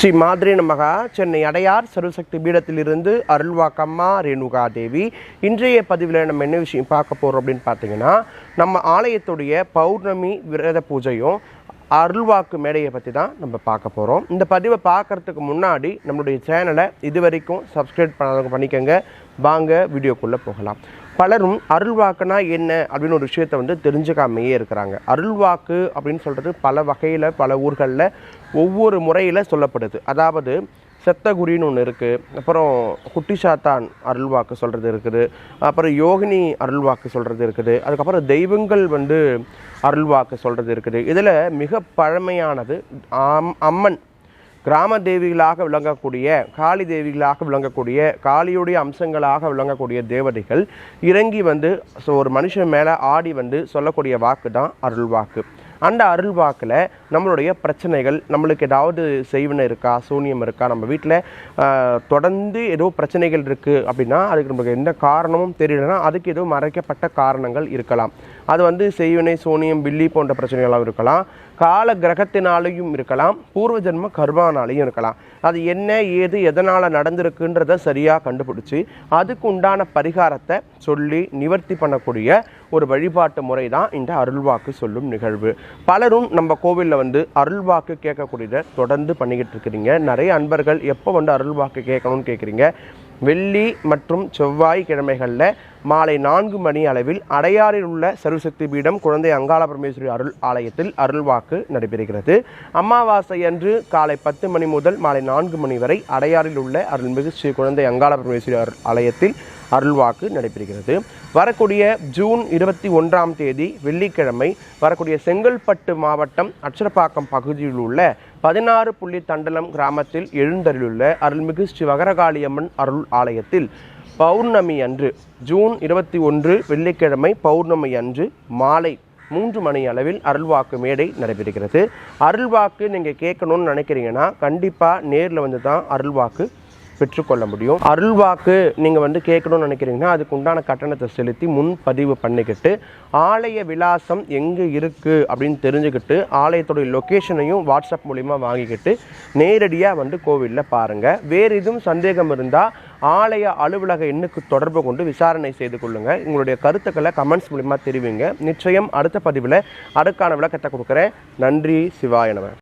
ஸ்ரீ மாதிரி நமகா. சென்னை அடையார் சர்வசக்தி பீடத்திலிருந்து அருள்வாக்கம்மா ரேணுகா தேவி இன்றைய பதிவில் நம்ம என்ன விஷயம் பார்க்க போகிறோம் அப்படின்னு பார்த்தீங்கன்னா நம்ம ஆலயத்துடைய பௌர்ணமி விரத பூஜையும் அருள்வாக்கு மேடையை பற்றி தான் நம்ம பார்க்க போகிறோம் இந்த பதிவை பார்க்கறதுக்கு முன்னாடி நம்மளுடைய சேனலை இது வரைக்கும் சப்ஸ்கிரைப் பண்ணாதவங்க பண்ணிக்கோங்க. வாங்க வீடியோக்குள்ளே போகலாம். பலரும் அருள்வாக்குனா என்ன அப்படின்னு ஒரு விஷயத்தை வந்து தெரிஞ்சுக்காமையே இருக்கிறாங்க. அருள்வாக்கு அப்படின்னு சொல்கிறது பல வகையில் பல ஊர்களில் ஒவ்வொரு முறையில் சொல்லப்படுது. அதாவது செத்தகுரின்னு ஒன்று இருக்குது அப்புறம் குட்டி சாத்தான் அருள்வாக்கு சொல்கிறது இருக்குது. அப்புறம் யோகினி அருள்வாக்கு சொல்கிறது இருக்குது. அதுக்கப்புறம் தெய்வங்கள் வந்து அருள்வாக்கு சொல்கிறது இருக்குது. இதில் மிக பழமையானது ஆம் அம்மன். கிராம தேவிகளாக விளங்கக்கூடிய காளி தேவிகளாக விளங்கக்கூடிய காளியுடைய அம்சங்களாக விளங்கக்கூடிய தேவதைகள் இறங்கி வந்து ஸோ ஒரு மனுஷன் மேலே ஆடி வந்து சொல்லக்கூடிய வாக்கு தான் அருள்வாக்கு. அந்த அருள்வாக்கில் நம்மளுடைய பிரச்சனைகள் நம்மளுக்கு ஏதாவது செய்வினை இருக்கா சூனியம் இருக்கா நம்ம வீட்டில் தொடர்ந்து ஏதோ பிரச்சனைகள் இருக்குது அப்படின்னா அதுக்கு நமக்கு எந்த காரணமும் தெரியலன்னா அதுக்கு ஏதோ மறைக்கப்பட்ட காரணங்கள் இருக்கலாம். அது வந்து செய்வினை சூனியம் பில்லி போன்ற பிரச்சனைகளாக இருக்கலாம். கால கிரகத்தினாலையும் இருக்கலாம். பூர்வ ஜென்ம கர்மானாலையும் இருக்கலாம். அது என்ன ஏது எதனால் நடந்திருக்குன்றத சரியாக கண்டுபிடிச்சி அதுக்கு உண்டான பரிகாரத்தை சொல்லி நிவர்த்தி பண்ணக்கூடிய ஒரு வழிபாட்டு முறை தான் இந்த அருள்வாக்கு சொல்லும் நிகழ்வு. பலரும் நம்ம கோவிலில் வந்து அருள்வாக்கு கேட்கக்கூடியதை தொடர்ந்து பண்ணிக்கிட்டு இருக்கிறீங்க. நிறைய அன்பர்கள் எப்போ வந்து அருள்வாக்கு கேட்கணும்னு கேட்குறீங்க? வெள்ளி மற்றும் செவ்வாய் கிழமைகளில் மாலை நான்கு மணி அளவில் அடையாறில் உள்ள சர்வசக்தி பீடம் குழந்தை அங்காள பரமேஸ்வரி அருள் ஆலயத்தில் அருள்வாக்கு நடைபெறுகிறது. அமாவாசை அன்று காலை பத்து மணி முதல் மாலை நான்கு மணி வரை அடையாறில் உள்ள அருள்மிகு ஸ்ரீ குழந்தை அங்காள பரமேஸ்வரி அருள் ஆலயத்தில் அருள்வாக்கு நடைபெறுகிறது. வரக்கூடிய ஜூன் இருபத்தி ஒன்றாம் தேதி வெள்ளிக்கிழமை வரக்கூடிய செங்கல்பட்டு மாவட்டம் அச்சரப்பாக்கம் பகுதியில் உள்ள பதினாறு புள்ளி தண்டலம் கிராமத்தில் எழுந்தருளுள்ள அருள்மிகு ஸ்ரீ வகரகாளியம்மன் அருள் ஆலயத்தில் பௌர்ணமி அன்று ஜூன் இருபத்தி ஒன்று வெள்ளிக்கிழமை பௌர்ணமி அன்று மாலை மூன்று மணி அளவில் அருள்வாக்கு மேடை நடைபெறுகிறது. அருள்வாக்கு நீங்கள் கேட்கணும்னு நினைக்கிறீங்கன்னா கண்டிப்பாக நேரில் வந்து தான் அருள்வாக்கு பெற்றுக்கொள்ள முடியும் அருள்வாக்கு நீங்கள் வந்து கேட்கணும்னு நினைக்கிறீங்கன்னா அதுக்கு உண்டான கட்டணத்தை செலுத்தி முன்பதிவு பண்ணிக்கிட்டு ஆலய விலாசம் எங்கே இருக்குது அப்படின்னு தெரிஞ்சுக்கிட்டு ஆலயத்துடைய லொக்கேஷனையும் வாட்ஸ்அப் மூலிமா வாங்கிக்கிட்டு நேரடியாக வந்து கோவிலில் பாருங்கள் வேறு எதுவும் சந்தேகம் இருந்தால் ஆலய அலுவலக எண்ணுக்கு தொடர்பு கொண்டு விசாரணை செய்து கொள்ளுங்கள் உங்களுடைய கருத்துக்களை கமெண்ட்ஸ் மூலிமா தெரிவிங்க. நிச்சயம் அடுத்த பதிவில் அதுக்கான விளக்கத்தை கொடுக்குறேன். நன்றி சிவாயனவன்